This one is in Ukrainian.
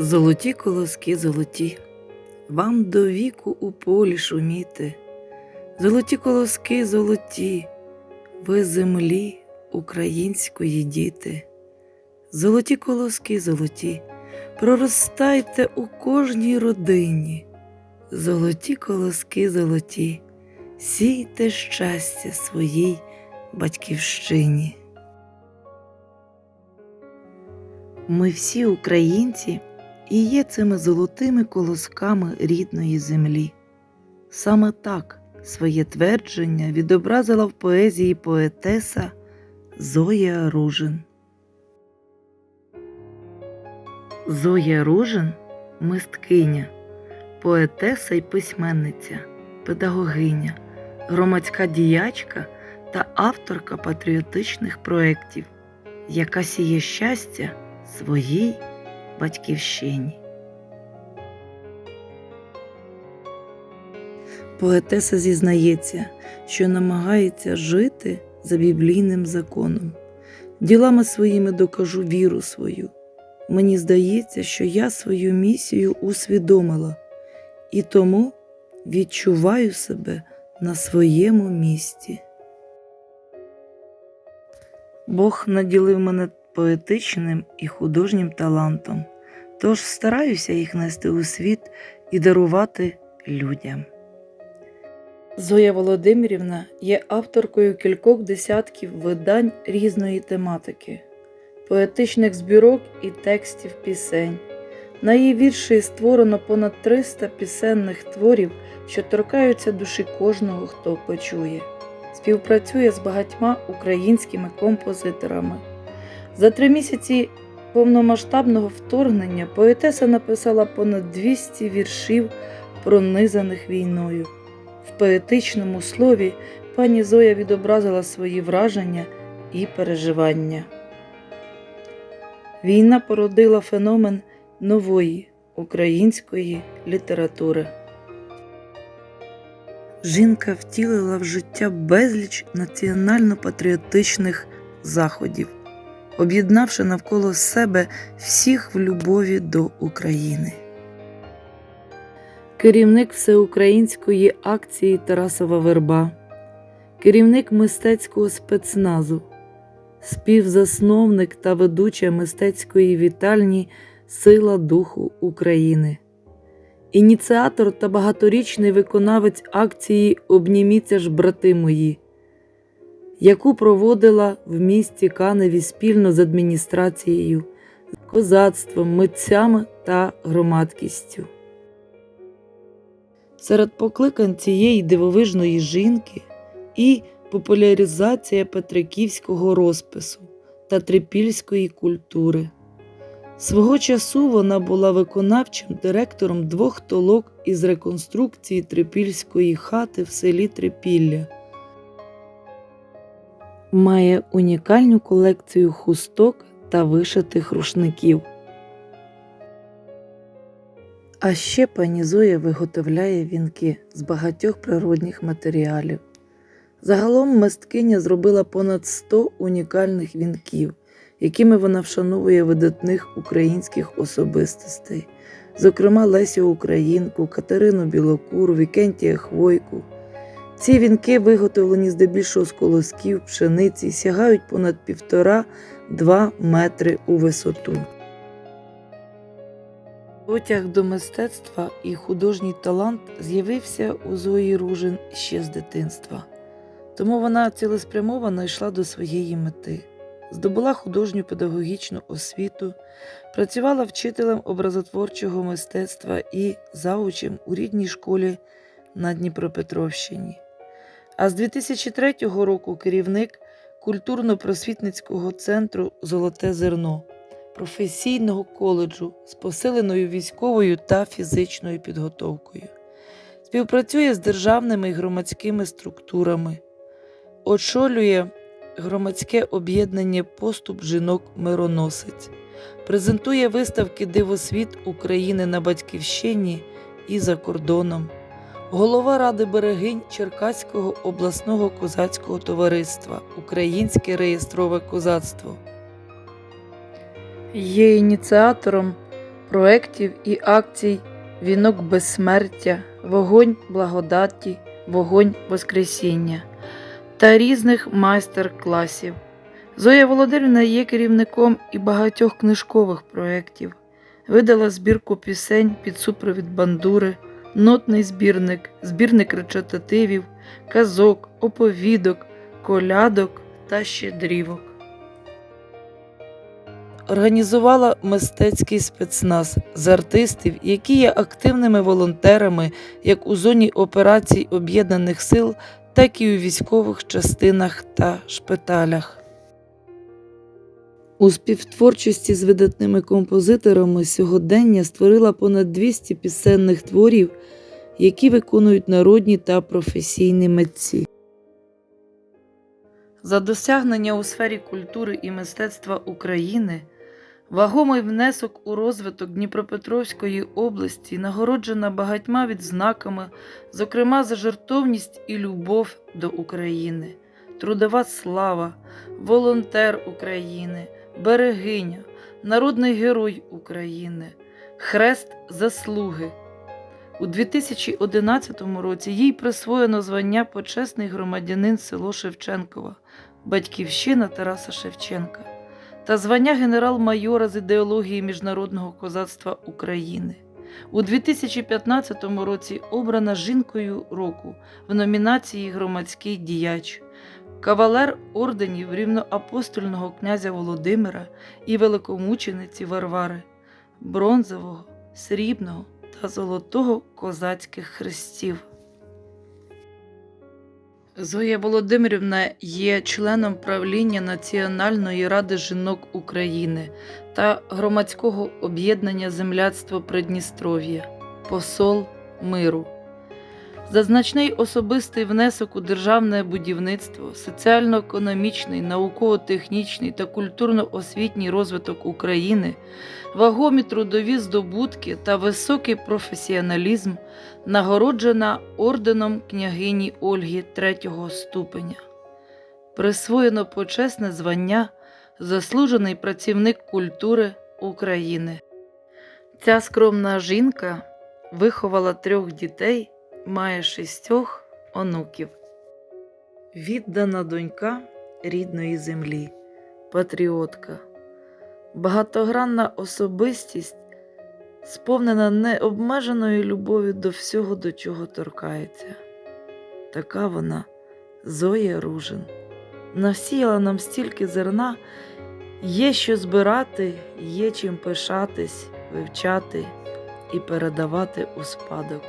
Золоті колоски золоті, вам до віку у полі шуміти. Золоті колоски золоті, ви землі української діти. Золоті колоски золоті, проростайте у кожній родині. Золоті колоски золоті, сійте щастя своїй батьківщині. Ми всі українці і є цими золотими колосками рідної землі. Саме так своє твердження відобразила в поезії поетеса Зоя Ружин. Зоя Ружин мисткиня, поетеса й письменниця, педагогиня, громадська діячка та авторка патріотичних проєктів, яка сіє щастя своїй батьківщині. Поетеса зізнається, що намагається жити за біблійним законом. Ділами своїми докажу віру свою. Мені здається, що я свою місію усвідомила і тому відчуваю себе на своєму місці. Бог наділив мене поетичним і художнім талантом, тож стараюся їх нести у світ і дарувати людям. Зоя Володимирівна є авторкою кількох десятків видань різної тематики, поетичних збірок і текстів пісень. На її вірші створено понад 300 пісенних творів, що торкаються душі кожного, хто почує. Співпрацює з багатьма українськими композиторами. За три місяці повномасштабного вторгнення поетеса написала понад 200 віршів, пронизаних війною. В поетичному слові пані Зоя відобразила свої враження і переживання. Війна породила феномен нової української літератури. Жінка втілила в життя безліч національно-патріотичних заходів, об'єднавши навколо себе всіх в любові до України. Керівник всеукраїнської акції Тарасова Верба, керівник мистецького спецназу, співзасновник та ведуча мистецької вітальні Сила Духу України, ініціатор та багаторічний виконавець акції Обніміться ж, брати мої, яку проводила в місті Каневі спільно з адміністрацією, козацтвом, митцями та громадськістю. Серед покликань цієї дивовижної жінки і популяризація петриківського розпису та трипільської культури. Свого часу вона була виконавчим директором двох толок із реконструкції трипільської хати в селі Трипілля. Має унікальну колекцію хусток та вишитих рушників. А ще пані Зоя виготовляє вінки з багатьох природних матеріалів. Загалом мисткиня зробила понад 100 унікальних вінків, якими вона вшановує видатних українських особистостей, зокрема Лесю Українку, Катерину Білокур, Вікентія Хвойку. Ці вінки, виготовлені здебільшого з колосків, пшениці, сягають понад півтора-два метри у висоту. Потяг до мистецтва і художній талант з'явився у Зої Ружин ще з дитинства, тому вона цілеспрямовано йшла до своєї мети, здобула художню педагогічну освіту, працювала вчителем образотворчого мистецтва і заучем у рідній школі на Дніпропетровщині. А з 2003 року керівник культурно-просвітницького центру Золоте зерно професійного коледжу з посиленою військовою та фізичною підготовкою, співпрацює з державними і громадськими структурами, очолює громадське об'єднання Поступ жінок мироносець, презентує виставки Дивосвіт України на Батьківщині і за кордоном. Голова Ради берегинь Черкаського обласного козацького товариства Українське реєстрове козацтво є ініціатором проєктів і акцій Вінок безсмертя, Вогонь благодаті, Вогонь Воскресіння та різних майстер-класів. Зоя Володимирівна є керівником і багатьох книжкових проєктів. Видала збірку пісень під супровід бандури, нотний збірник, збірник речитативів, казок, оповідок, колядок та щедрівок. Організувала мистецький спецназ з артистів, які є активними волонтерами як у зоні операцій Об'єднаних сил, так і у військових частинах та шпиталях. У співтворчості з видатними композиторами сьогодення створила понад 200 пісенних творів, які виконують народні та професійні митці. За досягнення у сфері культури і мистецтва України вагомий внесок у розвиток Дніпропетровської області нагороджена багатьма відзнаками, зокрема за жертовність і любов до України, трудова слава, волонтер України, берегиня, народний герой України, хрест заслуги. У 2011 році їй присвоєно звання почесний громадянин село Шевченкова, батьківщина Тараса Шевченка та звання генерал-майора з ідеології Міжнародного козацтва України. У 2015 році обрана жінкою року в номінації Громадський діяч, кавалер орденів рівноапостольного князя Володимира і великомучениці Варвари, бронзового, срібного та золотого козацьких хрестів. Зоя Володимирівна є членом правління Національної ради жінок України та громадського об'єднання Земляцтво Придністров'я, посол миру. За значний особистий внесок у державне будівництво, соціально-економічний, науково-технічний та культурно-освітній розвиток України, вагомі трудові здобутки та високий професіоналізм нагороджена орденом княгині Ольги третього ступеня. Присвоєно почесне звання Заслужений працівник культури України. Ця скромна жінка виховала трьох дітей, має шістьох онуків. Віддана донька рідної землі, патріотка, багатогранна особистість, сповнена необмеженою любов'ю до всього, до чого торкається. Така вона Зоя Ружин. Насіяла нам стільки зерна, є що збирати, є чим пишатись, вивчати і передавати у спадок.